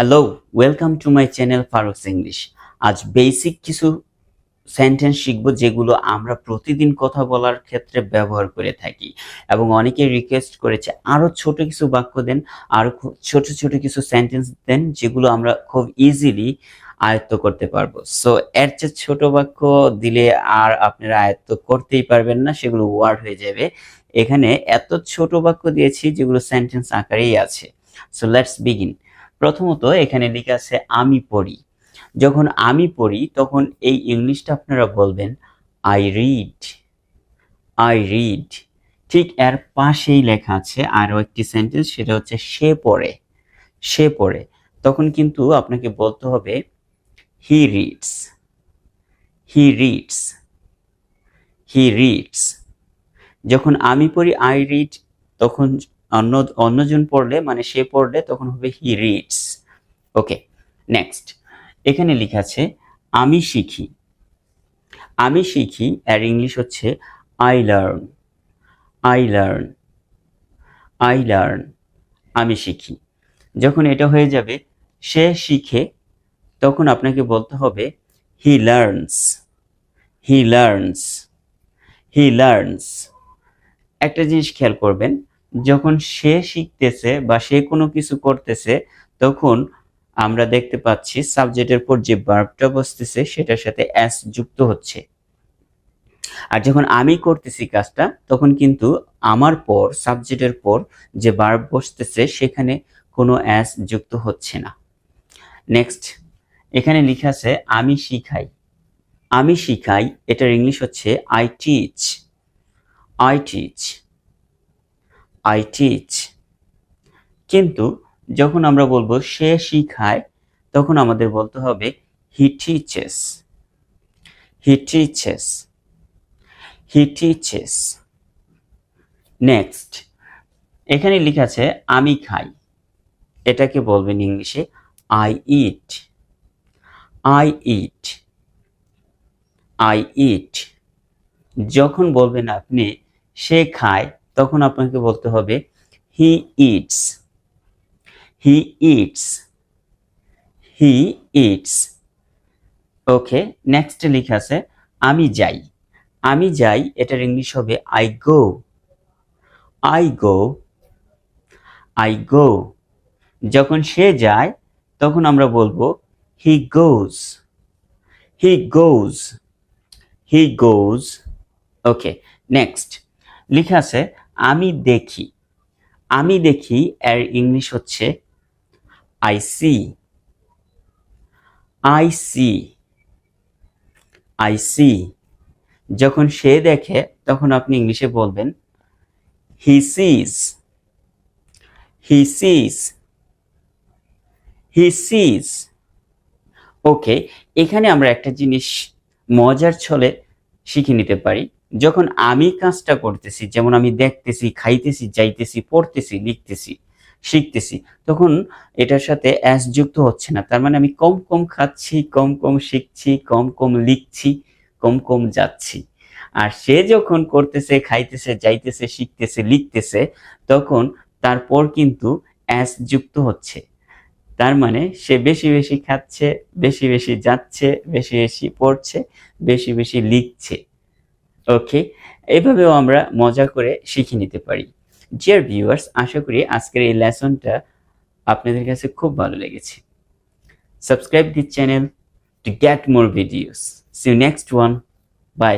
Hello welcome to my channel Farooq's English আজ basic কিছু sentence শিখব যেগুলো আমরা প্রতিদিন কথা বলার ক্ষেত্রে ব্যবহার করে থাকি। এবং অনেকে রিকোয়েস্ট করেছে আরও ছোট কিছু বাক্য দেন আরও ছোট ছোট কিছু সেন্টেন্স দেন, যেগুলো আমরা খুব ইজিলি আয়ত্ত করতে পারব। সো এর চেয়ে ছোট বাক্য দিলে আর আপনারা আয়ত্ত করতেই পারবেন না, সেগুলো ওয়ার্ড হয়ে যাবে। এখানে এত ছোট বাক্য দিয়েছি, যেগুলো সেন্টেন্স আকারেই আছে। সো লেটস বিগিন প্রথমত এখানে লেখা আছে, আমি পড়ি। যখন আমি পড়ি তখন এই ইংলিশটা আপনারা বলবেন আই রিড আই রিড ঠিক এর পাশেই লেখা আছে, আরও একটি সেন্টেন্স সেটা হচ্ছে, সে পড়ে। সে পড়ে। তখন কিন্তু আপনাকে বলতে হবে he reads he reads he reads যখন আমি পড়ি আই রিড তখন অন্য, অন্যজন পড়লে মানে সে পড়লে তখন হবে হি রিডস ওকে নেক্সট এখানে লেখা আছে, আমি শিখি। আমি শিখি এর ইংলিশ হচ্ছে I learn I learn I learn আমি শিখি। যখন এটা হয়ে যাবে, সে শিখে, তখন আপনাকে বলতে হবে he learns he learns he learns একটা জিনিস খেয়াল করবেন যখন সে শিখতেছে বা সে কোনো কিছু করতেছে, তখন আমরা দেখতে পাচ্ছি সাবজেক্টের পর যে ভার্বটা বসতেছে, সেটার সাথে অ্যাস যুক্ত হচ্ছে। আর যখন আমি করতেছি কাজটা, তখন কিন্তু আমার পর সাবজেক্টের পর যে ভার্ব বসতেছে, সেখানে কোনো অ্যাস যুক্ত হচ্ছে না। নেক্সট এখানে লেখা আছে, আমি শিখাই। আমি শিখাই এটার ইংলিশ হচ্ছে I teach I teach I teach কিন্তু যখন আমরা বলব সে শিখায়, তখন আমাদের বলতে হবে he teaches he teaches he teaches next এখানে লেখা আছে, আমি খাই। এটাকে বলবেন ইংলিশে I eat I eat I eat যখন বলবেন আপনি, সে খায় তখন আপনাকে বলতে হবে, he eats he eats he eats. Okay next লেখা আছে, আমি যাই আমি যাই, এটার ইংলিশ হবে I go I go I go যখন সে যায়, তখন আমরা বলব হি গোজ হি গোজ হি গোজ ওকে নেক্সট লেখা আছে আমি দেখি। আমি দেখি, এর ইংলিশ হচ্ছে I see I see I see যখন সে দেখে, তখন আপনি ইংলিশে বলবেন হি সিজ হি সিজ হি সিজ ওকে এখানে আমরা একটা জিনিস মজার ছলে শিখে নিতে পারি। যখন আমি কাজটা করতেছি, যেমন আমি দেখতেছি, খাইতেছি, যাইতেছি, পড়তেছি, লিখতেছি, শিখতেছি, তখন এটার সাথে অ্যাস যুক্ত হচ্ছে না। তার মানে আমি কম কম খাচ্ছি, কম কম শিখছি, কম কম লিখছি, কম কম যাচ্ছি। আর সে যখন করতেছে, খাইতেছে, যাইতেছে, শিখতেছে, লিখতেছে, তখন তারপর কিন্তু অ্যাস যুক্ত হচ্ছে। তার মানে সে বেশি বেশি খাচ্ছে, বেশি বেশি যাচ্ছে, বেশি বেশি পড়ছে, বেশি বেশি লিখছে। ওকে এইভাবেও আমরা মজা করে শিখে নিতে পারি। ডিয়ার ভিউয়ার্স আশা করি আজকের এই লেসনটা আপনাদের কাছে খুব ভালো লেগেছে। Subscribe the channel to get more videos see next one bye